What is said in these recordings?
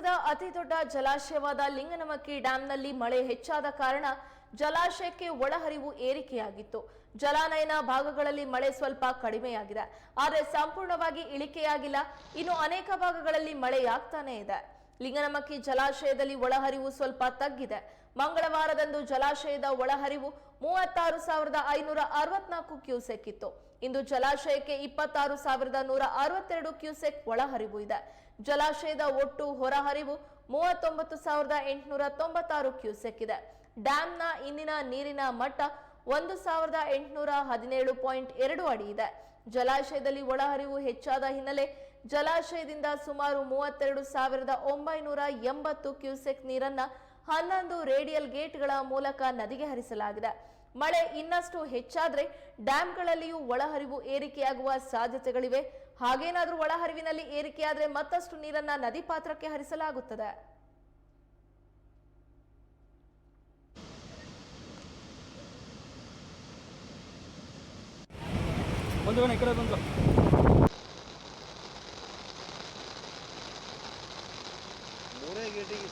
ಕರ್ನಾಟಕದ ಅತಿ ದೊಡ್ಡ ಜಲಾಶಯವಾದ ಲಿಂಗನಮಕ್ಕಿ ಡ್ಯಾಂನಲ್ಲಿ ಮಳೆ ಹೆಚ್ಚಾದ ಕಾರಣ ಜಲಾಶಯಕ್ಕೆ ಒಳಹರಿವು ಏರಿಕೆಯಾಗಿತ್ತು. ಜಲಾನಯನ ಭಾಗಗಳಲ್ಲಿ ಮಳೆ ಸ್ವಲ್ಪ ಕಡಿಮೆಯಾಗಿದೆ. ಆದರೆ ಸಂಪೂರ್ಣವಾಗಿ ಇಳಿಕೆಯಾಗಿಲ್ಲ. ಇನ್ನು ಅನೇಕ ಭಾಗಗಳಲ್ಲಿ ಮಳೆಯಾಗ್ತಾನೇ ಇದೆ. ಲಿಂಗನಮಕ್ಕಿ ಜಲಾಶಯದಲ್ಲಿ ಒಳಹರಿವು ಸ್ವಲ್ಪ ತಗ್ಗಿದೆ. ಮಂಗಳವಾರದಂದು ಜಲಾಶಯದ ಒಳಹರಿವು ಮೂವತ್ತಾರು ಸಾವಿರದ ಐನೂರ ಅರವತ್ನಾಲ್ಕು ಕ್ಯೂಸೆಕ್ ಇತ್ತು. ಇಂದು ಜಲಾಶಯಕ್ಕೆ ಇಪ್ಪತ್ತಾರು ಸಾವಿರದ ನೂರ ಅರವತ್ತೆರಡು ಕ್ಯೂಸೆಕ್ ಒಳಹರಿವು ಇದೆ. ಜಲಾಶಯದ ಒಟ್ಟು ಹೊರಹರಿವು ಮೂವತ್ತೊಂಬತ್ತು ಸಾವಿರದ ಎಂಟುನೂರ ತೊಂಬತ್ತಾರು ಕ್ಯೂಸೆಕ್ ಇದೆ. ಡ್ಯಾಂನ ಇಂದಿನ ನೀರಿನ ಮಟ್ಟ ಒಂದು ಸಾವಿರದ ಎಂಟುನೂರ ಹದಿನೇಳು ಪಾಯಿಂಟ್ ಎರಡು ಅಡಿ ಇದೆ. ಜಲಾಶಯದಲ್ಲಿ ಒಳಹರಿವು ಹೆಚ್ಚಾದ ಹಿನ್ನೆಲೆ ಜಲಾಶಯದಿಂದ ಸುಮಾರು ಮೂವತ್ತೆರಡು ಸಾವಿರದ ಒಂಬೈನೂರ ಎಂಬತ್ತು ಕ್ಯೂಸೆಕ್ ನೀರನ್ನ ಹನ್ನೊಂದು ರೇಡಿಯಲ್ ಗೇಟ್ಗಳ ಮೂಲಕ ನದಿಗೆ ಹರಿಸಲಾಗಿದೆ. ಮಳೆ ಇನ್ನಷ್ಟು ಹೆಚ್ಚಾದ್ರೆ ಡ್ಯಾಂಗಳಲ್ಲಿಯೂ ಒಳಹರಿವು ಏರಿಕೆಯಾಗುವ ಸಾಧ್ಯತೆಗಳಿವೆ. ಹಾಗೇನಾದರೂ ಒಳಹರಿವಿನಲ್ಲಿ ಏರಿಕೆಯಾದರೆ ಮತ್ತಷ್ಟು ನೀರನ್ನ ನದಿ ಪಾತ್ರಕ್ಕೆ ಹರಿಸಲಾಗುತ್ತದೆ. ಮೂರೇ ಗೇಟಿಗೆ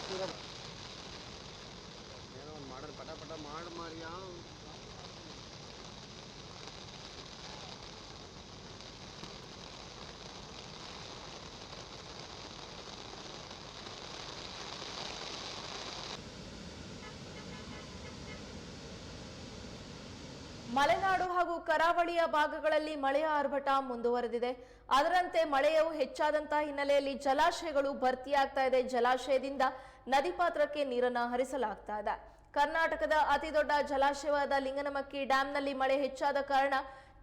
ಮಲೆನಾಡು ಹಾಗೂ ಕರಾವಳಿಯ ಭಾಗಗಳಲ್ಲಿ ಮಳೆಯ ಆರ್ಭಟ ಮುಂದುವರೆದಿದೆ. ಅದರಂತೆ ಮಳೆಯು ಹೆಚ್ಚಾದಂತ ಹಿನ್ನೆಲೆಯಲ್ಲಿ ಜಲಾಶಯಗಳು ಭರ್ತಿಯಾಗ್ತಾ ಇದೆ. ಜಲಾಶಯದಿಂದ ನದಿ ಪಾತ್ರಕ್ಕೆ ನೀರನ್ನ ಹರಿಸಲಾಗ್ತಾ ಇದೆ. ಕರ್ನಾಟಕದ ಅತಿದೊಡ್ಡ ಜಲಾಶಯವಾದ ಲಿಂಗನಮಕ್ಕಿ ಡ್ಯಾಂನಲ್ಲಿ ಮಳೆ ಹೆಚ್ಚಾದ ಕಾರಣ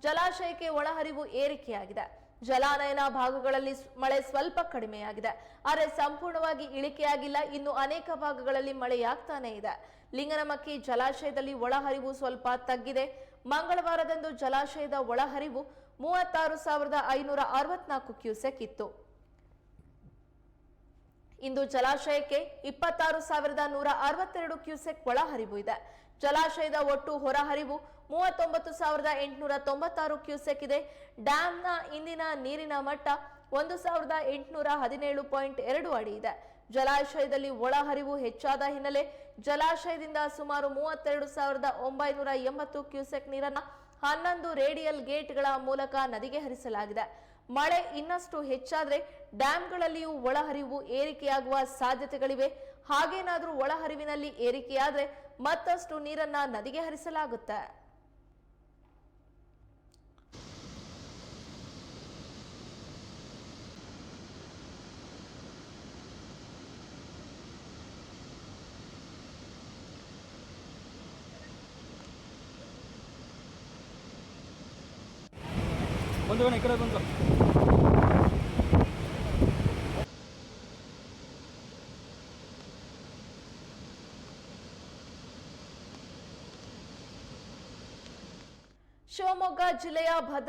ಜಲಾಶಯಕ್ಕೆ ಒಳಹರಿವು ಏರಿಕೆಯಾಗಿದೆ. ಜಲಾನಯನ ಭಾಗಗಳಲ್ಲಿ ಮಳೆ ಸ್ವಲ್ಪ ಕಡಿಮೆಯಾಗಿದೆ. ಆದರೆ ಸಂಪೂರ್ಣವಾಗಿ ಇಳಿಕೆಯಾಗಿಲ್ಲ. ಇನ್ನು ಅನೇಕ ಭಾಗಗಳಲ್ಲಿ ಮಳೆಯಾಗ್ತಾನೇ ಇದೆ. ಲಿಂಗನಮಕ್ಕಿ ಜಲಾಶಯದಲ್ಲಿ ಒಳಹರಿವು ಸ್ವಲ್ಪ ತಗ್ಗಿದೆ. ಮಂಗಳವಾರದಂದು ಜಲಾಶಯದ ಒಳಹರಿವು ಮೂವತ್ತಾರು ಸಾವಿರದ ಐನೂರ ಅರವತ್ನಾಲ್ಕು ಕ್ಯೂಸೆಕ್ ಇತ್ತು. ಇಂದು ಜಲಾಶಯಕ್ಕೆ ಇಪ್ಪತ್ತಾರು ಸಾವಿರದ ನೂರ ಅರವತ್ತೆರಡು ಕ್ಯೂಸೆಕ್ ಒಳಹರಿವು ಇದೆ. ಜಲಾಶಯದ ಒಟ್ಟು ಹೊರಹರಿವು ಮೂವತ್ತೊಂಬತ್ತು ಸಾವಿರದ ಎಂಟುನೂರ ತೊಂಬತ್ತಾರು ಕ್ಯೂಸೆಕ್ ಇದೆ. ಡ್ಯಾಂನ ಇಂದಿನ ನೀರಿನ ಮಟ್ಟ ಒಂದು ಸಾವಿರದ ಎಂಟುನೂರ ಹದಿನೇಳು ಪಾಯಿಂಟ್ ಎರಡು ಅಡಿ ಇದೆ. ಜಲಾಶಯದಲ್ಲಿ ಒಳಹರಿವು ಹೆಚ್ಚಾದ ಹಿನ್ನೆಲೆ ಜಲಾಶಯದಿಂದ ಸುಮಾರು ಮೂವತ್ತೆರಡು ಸಾವಿರದ ಒಂಬೈನೂರ ಎಂಬತ್ತು ಕ್ಯೂಸೆಕ್ ನೀರನ್ನ ಹನ್ನೊಂದು ರೇಡಿಯಲ್ ಗೇಟ್ಗಳ ಮೂಲಕ ನದಿಗೆ ಹರಿಸಲಾಗಿದೆ. ಮಳೆ ಇನ್ನಷ್ಟು ಹೆಚ್ಚಾದರೆ ಡ್ಯಾಂಗಳಲ್ಲಿಯೂ ಒಳಹರಿವು ಏರಿಕೆಯಾಗುವ ಸಾಧ್ಯತೆಗಳಿವೆ. ಹಾಗೇನಾದರೂ ಒಳಹರಿವಿನಲ್ಲಿ ಏರಿಕೆಯಾದರೆ ಮತ್ತಷ್ಟು ನೀರನ್ನ ನದಿಗೆ ಹರಿಸಲಾಗುತ್ತೆ. ಬಂದು ಈ ಕಡೆ ಬಂದು ಶಿವಮೊಗ್ಗ ಜಿಲ್ಲೆಯ ಭದ್ರಾ